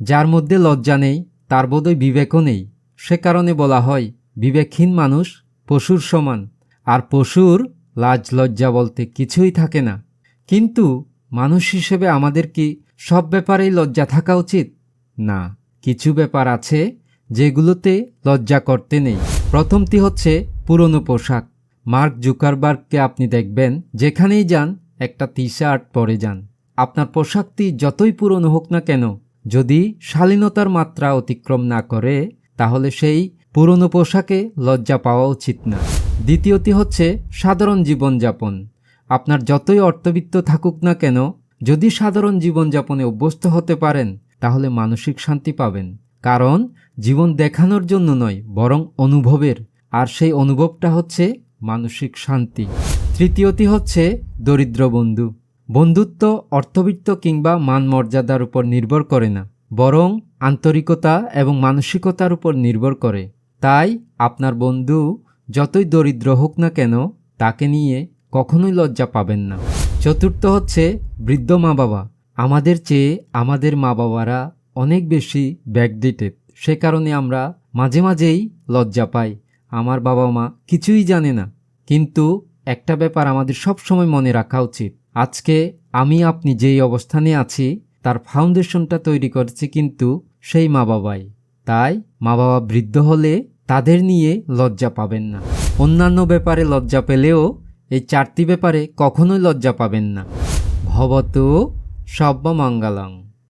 যার মধ্যে লজ্জা নেই, তার বোধহয় বিবেকও নেই। সে কারণে বলা হয়, বিবেকহীন মানুষ পশুর সমান, আর পশুর লাজ লজ্জা বলতে কিছুই থাকে না। কিন্তু মানুষ হিসেবে আমাদের কি সব ব্যাপারেই লজ্জা থাকা উচিত? না, কিছু ব্যাপার আছে যেগুলোতে লজ্জা করতে নেই। প্রথমটি হচ্ছে পুরনো পোশাক। মার্ক জুকারবার্গকে আপনি দেখবেন, যেখানেই যান, একটা টি শার্ট পরে যান। আপনার পোশাকটি যতই পুরনো হোক না কেন যদি শালীনতার মাত্রা অতিক্রম না করে, তাহলে সেই পুরনো পোশাকে লজ্জা পাওয়া উচিত না। দ্বিতীয়টি হচ্ছে সাধারণ জীবনযাপন। আপনার যতই অর্থবিত্ত থাকুক না কেন, যদি সাধারণ জীবনযাপনে অভ্যস্ত হতে পারেন, তাহলে মানসিক শান্তি পাবেন। কারণ জীবন দেখানোর জন্য নয়, বরং অনুভবের। আর সেই অনুভবটা হচ্ছে মানসিক শান্তি। তৃতীয়টি হচ্ছে দরিদ্র বন্ধু। বন্ধুত্ব, অর্থবিত্ত কিংবা মান মর্যাদার উপর নির্ভর করে না, বরং আন্তরিকতা এবং মানসিকতার উপর নির্ভর করে। তাই আপনার বন্ধু যতই দরিদ্র হোক না কেন, তাকে নিয়ে কখনোই লজ্জা পাবেন না। চতুর্থ হচ্ছে বৃদ্ধ মা বাবা আমাদের চেয়ে আমাদের মা বাবারা অনেক বেশি ব্যাকডেটেড। সে কারণে আমরা মাঝে মাঝেই লজ্জা পাই। আমার বাবা মা কিছুই জানে না। কিন্তু একটা ব্যাপার আমাদের সব সময় মনে রাখা উচিত। আজকে আমি আপনি যেই অবস্থানে আছি, তার ফাউন্ডেশনটা তৈরি করেছে কিন্তু সেই মা বাবাই। তাই মা বাবা বৃদ্ধ হলে তাদের নিয়ে লজ্জা পাবেন না। অন্যান্য ব্যাপারে লজ্জা পেলেও এই চারটি ব্যাপারে কখনোই লজ্জা পাবেন না। ভবত সব্যমঙ্গলং